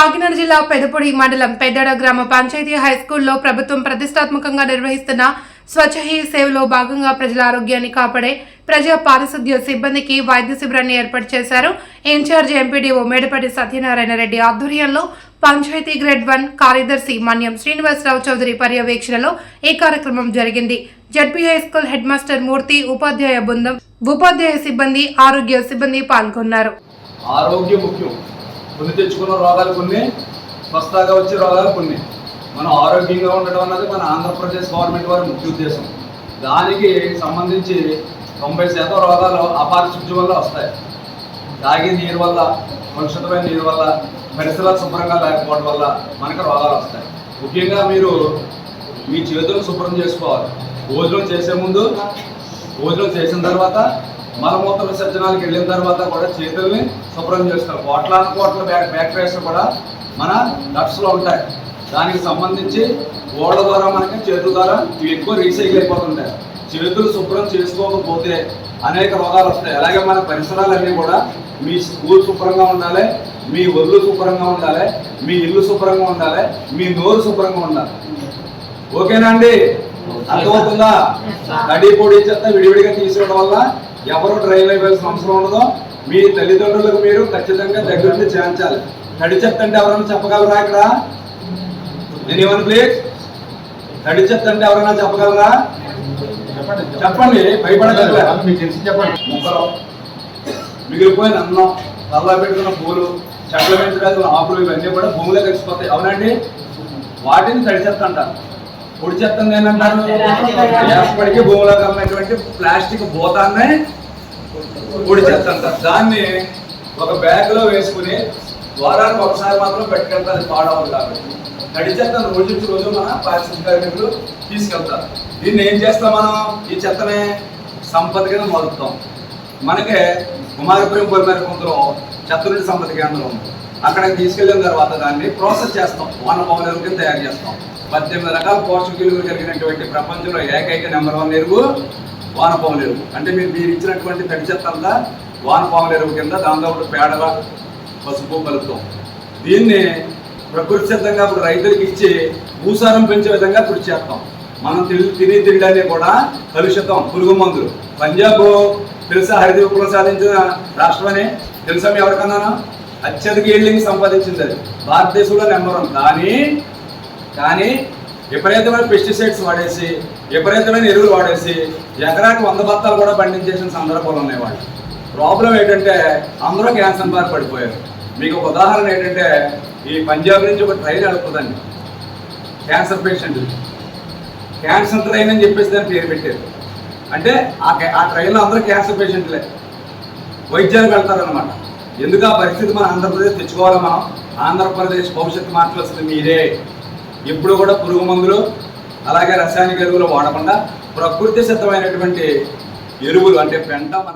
కాకినాడ జిల్లా పెదపొడి మండలం పెద్దడ గ్రామ పంచాయతీ హై స్కూల్లో ప్రభుత్వం ప్రతిష్టాత్మకంగా నిర్వహిస్తున్న స్వచ్ఛహి సేవలో భాగంగా ప్రజల ఆరోగ్యాన్ని కాపాడే ప్రజా పారిశుద్ధ్య సిబ్బందికి వైద్య శిబిరాన్ని ఏర్పాటు చేశారు. ఇన్ఛార్జ్ ఎంపీడీఓ మేడపాటి సత్యనారాయణ రెడ్డి ఆధ్వర్యంలో పంచాయతీ గ్రేడ్ వన్ కార్యదర్శి మన్యం శ్రీనివాసరావు చౌదరి పర్యవేక్షణలో ఈ కార్యక్రమం జరిగింది. ZP high school head master Murthy ఉపాధ్యాయ బృందం ఉపాధ్యాయ సిబ్బంది ఆరోగ్య సిబ్బంది పాల్గొన్నారు. ఆరోగ్య ముఖ్యం. కొని తెచ్చుకున్న రోగాలు కొన్ని స్వస్థగా వచ్చే రోగాలు కొన్ని. మనం ఆరోగ్యంగా ఉండడం అన్నది మన ఆంధ్రప్రదేశ్ గవర్నమెంట్ వారి ముఖ్య ఉద్దేశం. దానికి సంబంధించి తొంభై శాతం రోగాలు అపారిశుద్ధ్యం వల్ల వస్తాయి. తాగే నీరు వల్ల కలుషితమైన నీరు వల్ల పరిసరాలు శుభ్రంగా లేకపోవడం వల్ల మనకు రోగాలు వస్తాయి. ముఖ్యంగా మీరు మీ చేతులు శుభ్రం చేసుకోవాలి. భోజనం చేసే ముందు భోజనం చేసిన తర్వాత మలమూత్ర విసర్జనాలకు వెళ్ళిన తర్వాత కూడా చేతుల్ని శుభ్రం చేసుకోవాలి కోట్లాన కోట్ల బ్యాక్ బ్యాక్టీరియాస్ కూడా మన గట్స్లో ఉంటాయి. దానికి సంబంధించి ఓళ్ళ ద్వారా మనకి చేతుల ద్వారా ఇవి ఎక్కువ రీసైకిల్ అయిపోతుంటాయి. చేతులు శుభ్రం చేసుకోకపోతే అనేక రోగాలు వస్తాయి. అలాగే మన పరిసరాలన్నీ కూడా మీ స్కూల్ శుభ్రంగా ఉండాలి మీ ఒళ్ళు శుభ్రంగా ఉండాలి మీ ఇల్లు శుభ్రంగా ఉండాలి మీ నోరు శుభ్రంగా ఉండాలి. ఓకేనా అండి? అర్థమవుతుందా? తడి పొడి చెత్త విడివిడిగా తీసేయడం వల్ల ఎవరు డ్రైవ్ అయిపోవాల్సిన అవసరం ఉండదు మీ తల్లిదండ్రులకు మీరు ఖచ్చితంగా దగ్గరుండి చేర్చాలి. తడి చెత్త అంటే ఎవరైనా చెప్పగలరా ఇక్కడ? Anyone please? తడి చెత్త అంటే ఎవరైనా చెప్పగలరా? చెప్పండి భయపడగలరా చెప్పండి ముక్కలు మిగిలిపోయిన అన్నం తల్లా పెట్టుకున్న పూలు చెట్ల పెంచడానికి ఆకులు ఇవన్నీ కూడా భూమిలో కలిసిపోతాయి. అవునండి? వాటిని తడి చెత్త అంటారు పొడి చెత్త ఏంటంటారు ఎప్పటికీ భూమిలో కమ్మినటువంటి ప్లాస్టిక్ భూతాన్ని పొడి చెత్త అంటారు. దాన్ని ఒక బ్యాగ్లో వేసుకుని వారానికి ఒకసారి మాత్రం పెట్టుకెళ్తారు అది పాడవదు కాబట్టి తడి చెత్తను రోజు రోజు మన పారిశుద్ధ్య కార్మికులు తీసుకెళ్తారు. దీన్ని ఏం చేస్తాం మనం? ఈ చెత్తని సంపద కింద మొలుపుతాం మనకే కుమారపురం పొలిమేర కొంతలో చెత్త నుండి సంపద కేంద్రం ఉంది. అక్కడికి తీసుకెళ్ళిన తర్వాత దాన్ని ప్రాసెస్ చేస్తాం. వన పవన్ కింద తయారు చేస్తాం. పద్దెనిమిది రకాల పోషక కలిగినటువంటి ప్రపంచంలో ఏకైక నెంబర్ వన్ ఎరువు వానపాముల ఎరువు అంటే మీరు మీరు ఇచ్చినటువంటి తడి చెత్త వానపాముల ఎరువు కింద దాంతో పాటు పేడల పసుపు కలుపుతాం. దీన్ని ప్రకృతి సిద్ధంగా ఇప్పుడు రైతులకు ఇచ్చి భూసారం పెంచే విధంగా కృషి చేస్తాం. మనం తిని తిని తినడానికి కూడా కలుషితం. పురుగు మందులు. పంజాబ్ తెలుసా హరిత విప్లవం సాధించిన రాష్ట్రమని? తెలుసా మీ ఎవరికన్నాను? అత్యధిక ఈల్డింగ్ సంపాదించింది అది. భారతదేశంలో నెంబర్ వన్ కానీ కానీ విపరీతమైన పెస్టిసైడ్స్ వాడేసి విపరీతమైన ఎరువులు వాడేసి ఎకరాకి వంద బత్తాలు కూడా పండించేసిన సందర్భాలు ఉన్నాయి వాళ్ళు ప్రాబ్లం ఏంటంటే అందరూ క్యాన్సర్ బారి పడిపోయారు. మీకు ఒక ఉదాహరణ ఏంటంటే ఈ పంజాబ్ నుంచి ఒక ట్రైన్ వెళ్తుందండి. క్యాన్సర్ పేషెంట్ క్యాన్సర్ ట్రైన్ అని చెప్పేసి దాన్ని పేరు పెట్టారు. అంటే ఆ క్యా- ఆ ట్రైన్లో అందరూ క్యాన్సర్ పేషెంట్లే వైద్యానికి వెళ్తారనమాట ఎందుకు ఆ పరిస్థితి మన ఆంధ్రప్రదేశ్ తెచ్చుకోవాలి మనం? ఆంధ్రప్రదేశ్ భవిష్యత్తు మార్చవలసింది మీరే. ఎప్పుడు కూడా పురుగు మందులు అలాగే రసాయనిక ఎరువులు వాడకుండా ప్రకృతి సిద్ధమైనటువంటి ఎరువులు అంటే పెంట మన